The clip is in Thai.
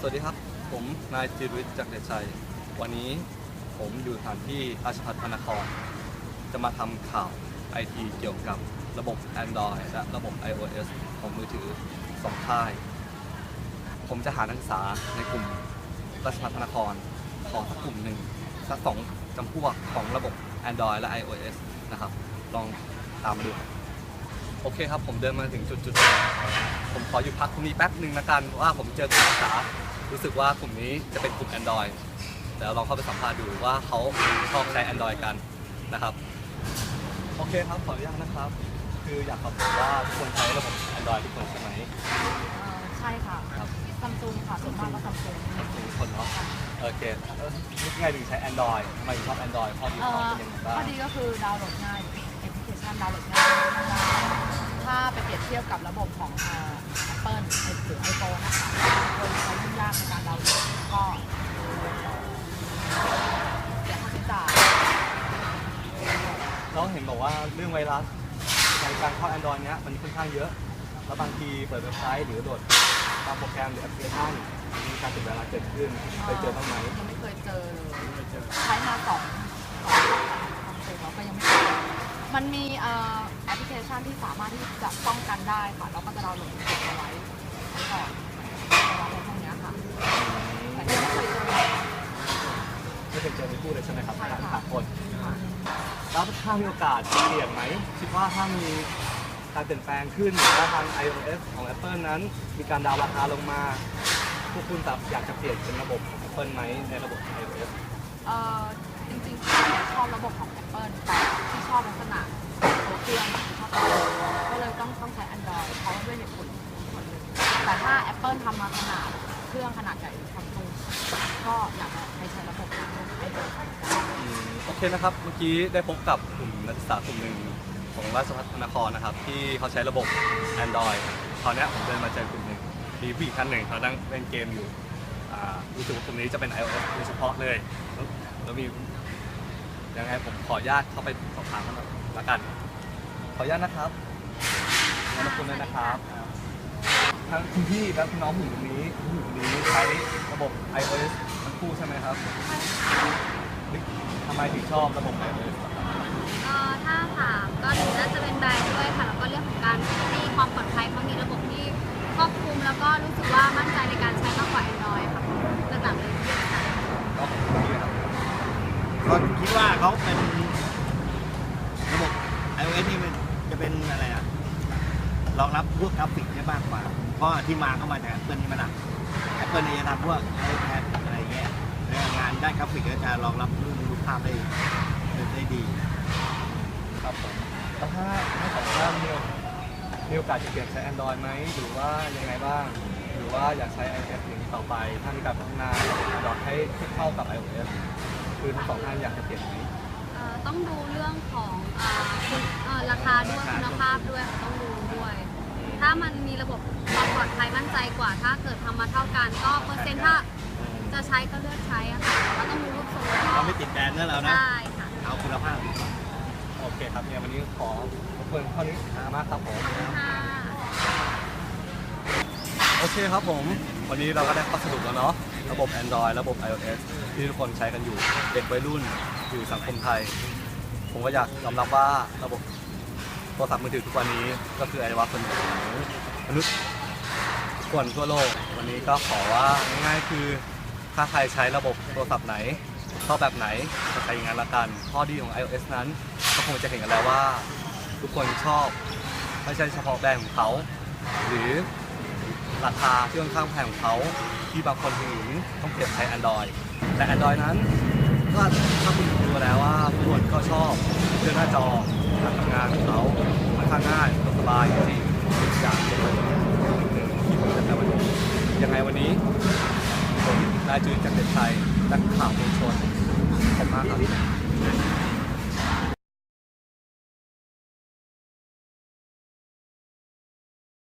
สวัสดีครับ ผมนายจิรวิทย์จักรเดชชัย วันนี้ผมอยู่สถานที่ราชพัฒพระนคร จะมาทำข่าวไอทีเกี่ยวกับระบบ Android และระบบ iOS ของมือถือสองค่าย ผมจะหานักศึกษาในกลุ่มราชพัฒพระนคร ขอสักกลุ่มหนึ่งสักสองจำพวกของระบบ Android และ iOS นะครับ ลองตามดู โอเคครับ ผมเดินมาถึงจุดจุดหนึ่งผมขอหยุดพักตรงนี้แป๊บหนึ่งละกันว่าผมเจอกลุ่มนักศึกษา รู้สึกว่ากลุ่มนี้จะเป็นกลุ่ม Android เดี๋ยวลองเข้าไปสัมภาษณ์ดูว่าเขาชอบใช้ Android กันนะครับ โอเคครับ ขออนุญาตนะครับ คืออยากขอบคุณว่าทุกคนใช้ระบบ Android ทุกคนใช่ไหมเอ่อใช่ค่ะครับซัมซุงค่ะส่วนมากก็ซัมซุงทุกคนเนาะ โอเคเออนึกไงถึงใช้ Android ทำไมถึงชอบ Android ข้อดีเอ่ของอเป็นยังไงบ้าข้อง ดีก็คือดาวน์โหลดง่ายแอปพลิเคชันดาวน์โหลดง่ายถ้าไปเปรียบเทียบกับระบบของเอ่อ เราเห็นบอกว่าเรื่องไวรัสในการเข้า Android เนี้ยมันค่อนข้างเยอะ แล้วบางทีเปิดเว็บไซต์หรือโหลดตามโปรแกรมหรือแอปพลิเคชันมีการติดไวรัสเกิดขึ้นเคยเจอบ้างไหมยังไม่เคยเจอเลยใช้มาสองสองซัมซุงแล้วก็ยังไม่เคยเจอมันมีเอ่อแอปพลิเคชันที่สามารถที่จะป้องกันได้ค่ะเราก็จะดาวน์โหลดเก็บเอาไว้ก่อนเอาไว้พวกเนี้ยค่ะแต่ยังไม่เคยเจอเลยไม่เคยเจอในคู่เลยใช่ไหมครับใช่ค่ะสามคน แล้วถ้ามีโอกาสเปลี่ยนไหมคิดว่าถ้ามีการเปลี่ยนแปลงขึ้นหรือว่าทาง iOS ของ Apple นั้น มีการดาวราคาลงมา พวกคุณแบบอยากจะเปลี่ยนเป็นระบบของ Apple ไหมในระบบ iOS เอ่อจริงๆที่ชอบระบบของ Apple แต่ที่ชอบลักษณะตัวเครื่องที่ชอบตัวก็เลยต้องต้องใช้ Android เพราะว่าด้วยเหตุผลผลหนึ่งแต่ถ้า Apple ทำมาขนาด เครื่องขนาดใหญ่ซัมซุงก็อยากจะให้ใช้ระบบของไอโฟนอืมโอเคนะครับ เมื่อกี้ได้พบกับกลุ่มนักศึกษากลุ่มหนึ่งของราชภัฏพระนครนะครับ ที่เขาใช้ระบบ Android คราวเนี้ยผมเดินมาเจอกลุ่มหนึ่งมีผู้หญิงท่านหนึ่งเขานั่งเล่นเกมอยู่อ่ารู้สึกว่ากลุ่มนี้จะเป็น iOS โดยเฉพาะเลยแล้วแล้วมียังไงผมขออนุญาตเข้าไปสอบถามเขาหน่อยละกัน ขออนุญาตนะครับขอบคุณด้วยนะครับ ทั้งคุณพี่และคุณน้องผู้หญิงคนนี้ผู้หญิงคนนี้ใช้ระบบ iOS ทั้งคู่ใช่ไหมครับทำไมถึงชอบระบบ iOS เอ่อถ้าถามก็หนึ่งน่าจะเป็นแบรนด์ด้วยค่ะ แล้วก็เรื่องของการมีความปลอดภัยเขามีระบบที่ครอบคลุมแล้วก็รู้สึกว่ามั่นใจในการใช้มากกว่า Android ค่ะระดับเลยทีเดียวค่ะ ก็ของคุณพี่ครับ ก็คิดว่าเขาเป็นระบบ iOS นี่มันจะเป็นอะไรอะ รองรับพวกกราฟิกได้มากกว่า เพราะที่มาเข้ามาจาก Apple นี่มันหนัก Apple เนี่ยจะทำพวก iPad อะไรเงี้ยแล้วงานด้านกราฟิกก็จะรองรับรูปรูปภาพได้ได้ดีครับผมแล้วถ้าถ้าสองท่านมีมีโอกาสจะเปลี่ยนใช้ Android ไหมหรือว่ายังไงบ้าง หรือว่าอยากใช้ iOS อย่างนี้ต่อไป ถ้ามีการพัฒนา Android ให้เข้ากับ iOS คือทั้งสองท่านอยากจะเปลี่ยนไหมเอ่อต้องดูเรื่องของเอ่อคุณเอ่อราคาด้วยคุณภาพด้วยค่ะต้องดูด้วย ถ้ามันมีระบบความปลอดภัยมั่นใจกว่า ถ้าเกิดทำมาเท่ากันก็เปอร์เซ็นต์ถ้าจะใช้ก็เลือกใช้อะค่ะแต่ว่าต้องดูรูปทรงแล้วก็เราไม่ติดแบรนด์นะเรานะ ใช่ค่ะ เอาคุณภาพดีกว่าโอเคครับเนี่ยวันนี้ขอรบกวนข้อนี้มากครับผมค่ะ โอเคครับผม วันนี้เราก็ได้ข้อสรุปแล้วเนาะ ระบบ Android ระบบ iOS ที่ทุกคนใช้กันอยู่ เด็กวัยรุ่น อยู่สังคมไทย ผมก็อยากยอมรับว่าระบบโทรศัพท์มือถือทุกวันนี้ก็คือไอวาคนหนึ่งของมนุษย์ทุกคนทั่วโลก วันนี้ก็ขอว่าง่ายๆคือถ้าใครใช้ระบบโทรศัพท์ไหนชอบแบบไหนก็ใช้อย่านั้นละกัน ข้อดีของ iOS นั้นก็คงจะเห็นกันแล้วว่า ทุกคนชอบไม่ใช่เฉพาะแบรนด์ของเขา หรือราคาที่ค่อนข้างแพงของเขาที่บางคนถึงต้องเปลี่ยนใช้ Android แต่ Android นั้นก็ถ้าคุณดูแล้วว่าทุกคนก็ชอบเรื่องหน้าจอ การทำงานของเขาค่อนข้างง่ายสบายจริงๆอย่างเดียวเลยหนึ่งที่ผมจะทำวันนี้ยังไงวันนี้ผมนายจุนจากเด็ดชัยนักข่าวมวลชนขอบคุณมากครับ